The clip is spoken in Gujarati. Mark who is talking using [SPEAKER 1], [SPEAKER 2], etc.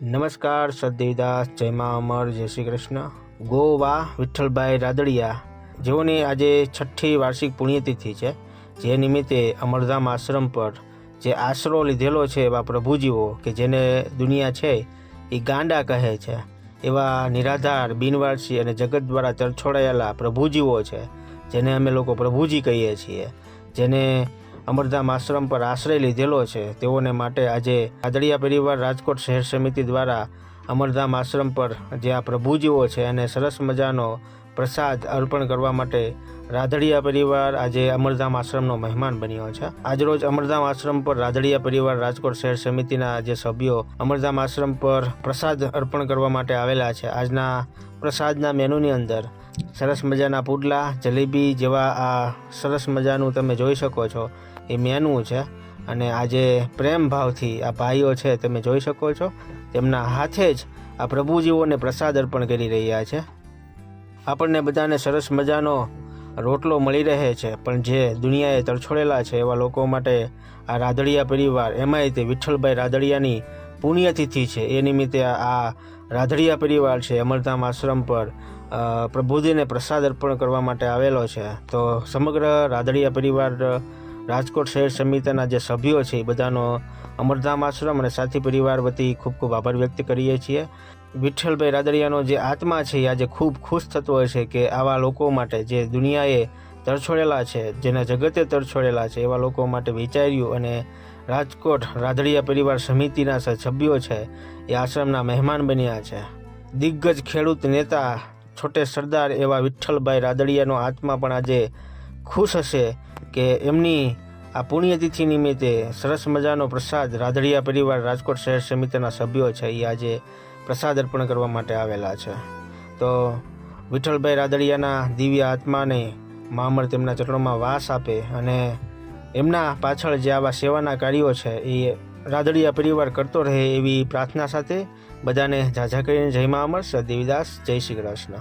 [SPEAKER 1] નમસ્કાર સદદેવદાસ જય મા અમર, જય શ્રી કૃષ્ણ. ગોવા વિઠ્ઠલભાઈ રાદડિયા, જેઓની આજે છઠ્ઠી વાર્ષિક પુણ્યતિથિ છે, જે નિમિત્તે અમરધામ આશ્રમ પર જે આશરો લીધેલો છે એવા પ્રભુજીઓ કે જેને દુનિયા છે એ ગાંડા કહે છે, એવા નિરાધાર, બિનવારસી અને જગત દ્વારા તરછોડાયેલા પ્રભુજીઓ છે, જેને અમે લોકો પ્રભુજી કહીએ છીએ, જેને અમરધામ આશ્રમ પર આશ્રય લીધેલો છે. તેઓને માટે આજે આદળિયા પરિવાર રાજકોટ શહેર સમિતિ દ્વારા અમરધામ આશ્રમ પર જે આ પ્રભુજીઓ છે એને સરસ મજાનો પ્રસાદ અર્પણ કરવા માટે રાધડિયા પરિવાર આજે અમરધામ આશ્રમનો મહેમાન બન્યો છે. આજરોજ અમરધામ આશ્રમ પર રાધડિયા પરિવાર રાજકોટ શહેર સમિતિના જે સભ્યો અમરધામ આશ્રમ પર પ્રસાદ અર્પણ કરવા માટે આવેલા છે. આજના પ્રસાદના મેનુની અંદર સરસ મજાના પુડલા, જલેબી જેવા આ સરસ મજાનું તમે જોઈ શકો છો. એ મેનુ છે અને આજે પ્રેમ ભાવથી આ ભાઈઓ છે તમે જોઈ શકો છો. તેમના હાથે જ આ પ્રભુજીઓને પ્રસાદ અર્પણ કરી રહ્યા છે. આપણને બધાને સરસ મજાનો રોટલો મળી રહે છે, પણ જે દુનિયાએ તરછોડેલા છે એવા લોકો માટે આ રાધડિયા પરિવાર એમાંય તે વિઠ્ઠલભાઈ રાધડિયાની પુણ્યતિથિ છે. એ નિમિત્તે આ રાધડિયા પરિવાર છે અમરધામ આશ્રમ પર પ્રભુજીને પ્રસાદ અર્પણ કરવા માટે આવેલો છે. તો સમગ્ર રાધડિયા પરિવાર, રાજકોટ શહેર સમિતિના જે સભ્યો છે એ બધાનો અમરધામ આશ્રમ અને સાથી પરિવાર વતી ખૂબ ખૂબ આભાર વ્યક્ત કરીએ છીએ. વિઠ્ઠલભાઈ રાદડિયાનો જે આત્મા છે એ આજે ખૂબ ખુશ થતો હોય છે કે આવા લોકો માટે જે દુનિયાએ તરછોડેલા છે, જેના જગતે તરછોડેલા છે, એવા લોકો માટે વિચાર્યું અને રાજકોટ રાધડિયા પરિવાર સમિતિના સભ્યો છે, એ આશ્રમના મહેમાન બન્યા છે. દિગ્ગજ ખેડૂત નેતા છોટે સરદાર એવા વિઠ્ઠલભાઈ રાદડિયાનો આત્મા પણ આજે ખુશ હશે કે એમની આ પુણ્યતિથિ નિમિત્તે સરસ મજાનો પ્રસાદ રાધડિયા પરિવાર રાજકોટ શહેર સમિતિના સભ્યો છે, એ આજે પ્રસાદ અર્પણ કરવા માટે આવેલા છે. તો વિઠ્ઠલભાઈ રાદડિયાના દિવ્ય આત્માને મામર તેમના ચરણોમાં વાસ આપે અને એમના પાછળ જે આવા સેવાના કાર્યો છે, એ રાદડિયા પરિવાર કરતો રહે એવી પ્રાર્થના સાથે બધાને ઝાઝા કરીને જય મા અમર સદેવીદાસ જય શ્રી કૃષ્ણ.